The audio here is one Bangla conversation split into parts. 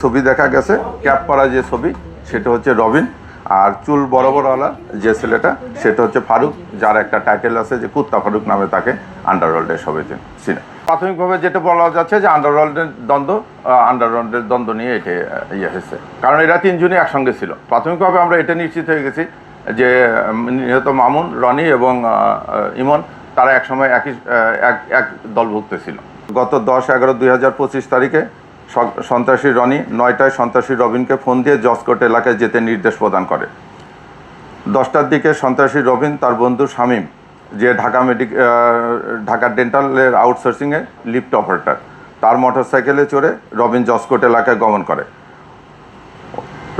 ছবি দেখা গেছে, ক্যাপ পরা যে ছবি, সেটা হচ্ছে রবিন। আর চুল বড় বড়ওয়ালা যে ছেলেটা, সেটা হচ্ছে ফারুক, যার একটা টাইটেল আছে যে কুত্তা ফারুক নামে তাকে আন্ডারওয়ার্ল্ডের সবাই চিনে। প্রাথমিকভাবে যেটা বলা যাচ্ছে যে আন্ডারওয়ার্ল্ডের দ্বন্দ্ব আন্ডারওয়ার্ল্ডের দ্বন্দ্ব নিয়ে এটা ইয়ে হয়েছে। কারণ এরা তিনজনই একসঙ্গে ছিল। প্রাথমিকভাবে আমরা এটা নিশ্চিত হয়ে গেছি যে নিহত মামুন, রনি এবং ইমন, তারা একসময় একই এক এক দলভুক্ত ছিল। গত দশ এগারো দুই হাজার পঁচিশ তারিখে সন্ত্রাসী রনি নয়টায় সন্ত্রাসী রবিনকে ফোন দিয়ে জসকোট এলাকায় যেতে নির্দেশ প্রদান করে। দশটার দিকে সন্ত্রাসী রবিন তার বন্ধু শামীম, যে ঢাকা মেডিক ঢাকা ডেন্টালের আউটসোর্সিংয়ে লিফট অপারেটার, তার মোটরসাইকেলে চড়ে রবিন জসকোট এলাকায় গমন করে।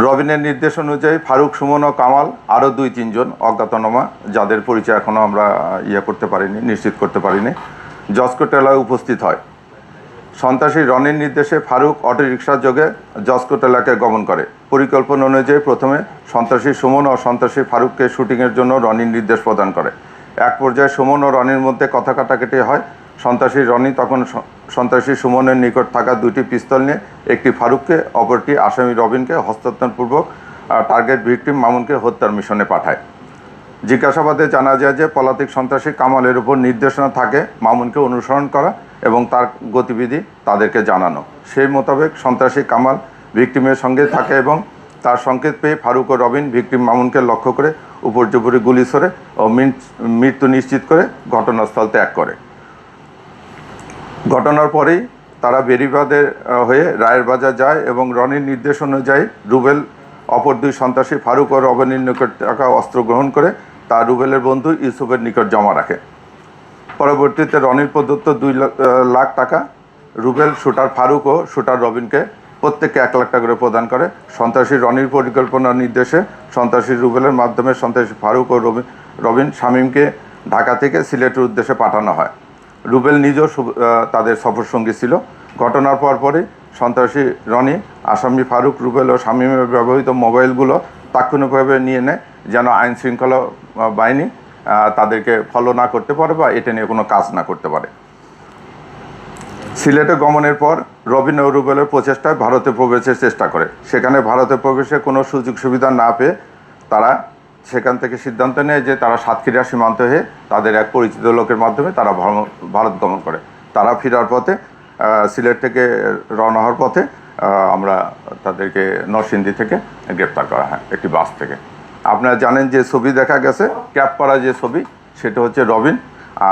রবিনের নির্দেশ অনুযায়ী ফারুক, সুমন ও কামাল আরও দুই, তিনজন অজ্ঞাতনামা, যাদের পরিচয় এখনও আমরা ইয়ে করতে পারিনি, নিশ্চিত করতে পারিনি জসকোট এলাকায় উপস্থিত হয়। সন্ত্রাসী রনির নির্দেশে ফারুক অটোরিকশার যোগে জসকোট এলাকায় গমন করে। পরিকল্পনা অনুযায়ী প্রথমে সন্ত্রাসী সুমন ও সন্ত্রাসী ফারুককে শুটিংয়ের জন্য রনির নির্দেশ প্রদান করে। এক পর্যায়ে সুমন ও রনির মধ্যে কথা কাটাকাটি হয়। সন্ত্রাসী রনি তখন সন্ত্রাসী সুমনের নিকট থাকা দুটি পিস্তল নিয়ে একটি ফারুককে, অপরটি আসামি রবিনকে হস্তান্তরপূর্বক টার্গেট ভিকটিম মামুনকে হত্যার মিশনে পাঠায়। জিজ্ঞাসাবাদে জানা যায় যে পলাতক সন্ত্রাসী কামালের উপর নির্দেশনা থাকে মামুনকে অনুসরণ করা এবং তার গতিবিধি তাদেরকে জানানো। সেই মোতাবেক সন্ত্রাসী কামাল ভিকটিমের সঙ্গে থাকে এবং তার সংকেত পেয়ে ফারুক ও রবিন ভিকটিম মামুনকে লক্ষ্য করে উপর্যুপরি গুলি সরে ও মৃত্যু নিশ্চিত করে ঘটনাস্থল ত্যাগ করে। ঘটনার পরেই তারা বেরিবাদের হয়ে রায়ের বাজার যায় এবং রনির নির্দেশ অনুযায়ী রুবেল অপর দুই সন্ত্রাসী ফারুক ও রবিনের নিকট টাকা অস্ত্র গ্রহণ করে তা রুবেলের বন্ধু ইউসুফের নিকট জমা রাখে। পরবর্তীতে রনির প্রদত্ত দুই লাখ- টাকা, রুবেল শুটার ফারুক ও শুটার রবিনকে প্রত্যেককে এক লাখ টাকা করে প্রদান করে। সন্ত্রাসী রনির পরিকল্পনার নির্দেশে সন্ত্রাসী রুবেলের মাধ্যমে সন্ত্রাসী ফারুক ও রবিন রবিন শামীমকে ঢাকা থেকে সিলেটের উদ্দেশ্যে পাঠানো হয়। রুবেল নিজেও তাদের সফরসঙ্গী ছিল। ঘটনার পর পরই সন্ত্রাসী রনি, আসামি ফারুক, রুবেল ও শামীমের ব্যবহৃত মোবাইলগুলো তাৎক্ষণিকভাবে নিয়ে নেয়, যেন আইন শৃঙ্খলা বাহিনী তাদেরকে ফলো না করতে পারে বা এটা নিয়ে কোনো কাজ না করতে পারে। সিলেটে গমনের পর রবিন ও রুবেলের প্রচেষ্টায় ভারতে প্রবেশের চেষ্টা করে। সেখানে ভারতে প্রবেশে কোনো সুযোগ সুবিধা না পেয়ে তারা সেখান থেকে সিদ্ধান্ত নেয় যে তারা সাতক্ষীরা সীমান্ত হয়ে তাদের এক পরিচিত লোকের মাধ্যমে তারা ভারত গমন করে। তারা ফেরার পথে সিলেট থেকে রওনা হওয়ার পথে আমরা তাদেরকে নরসিংদী থেকে গ্রেপ্তার করা হয়, একটি বাস থেকে। আপনারা জানেন যে ছবি দেখা গেছে ক্যাপ পরা যে ছবি, সেটা হচ্ছে রবিন।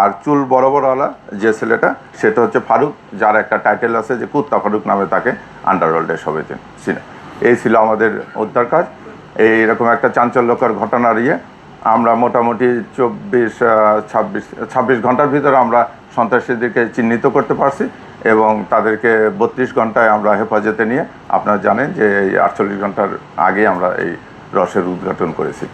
আর চুল বড় বড়ওয়ালা যে ছেলেটা, সেটা হচ্ছে ফারুক, যার একটা টাইটেল আছে যে কুত্তা ফারুক নামে তাকে আন্ডারওয়ার্ল্ডের সবাই চিনে। এই ছিল আমাদের উদ্ধার কাজ। এইরকম একটা চাঞ্চল্যকর ঘটনার ইয়ে। আমরা মোটামুটি চব্বিশ ছাব্বিশ ছাব্বিশ ঘণ্টার ভিতরে আমরা সন্ত্রাসীদেরকে চিহ্নিত করতে পারছি এবং তাদেরকে বত্রিশ ঘন্টায় আমরা হেফাজতে নিয়ে, আপনারা জানেন যে এই আটচল্লিশ ঘণ্টার আগে আমরা এই রসের উদ্ঘাটন করেছি।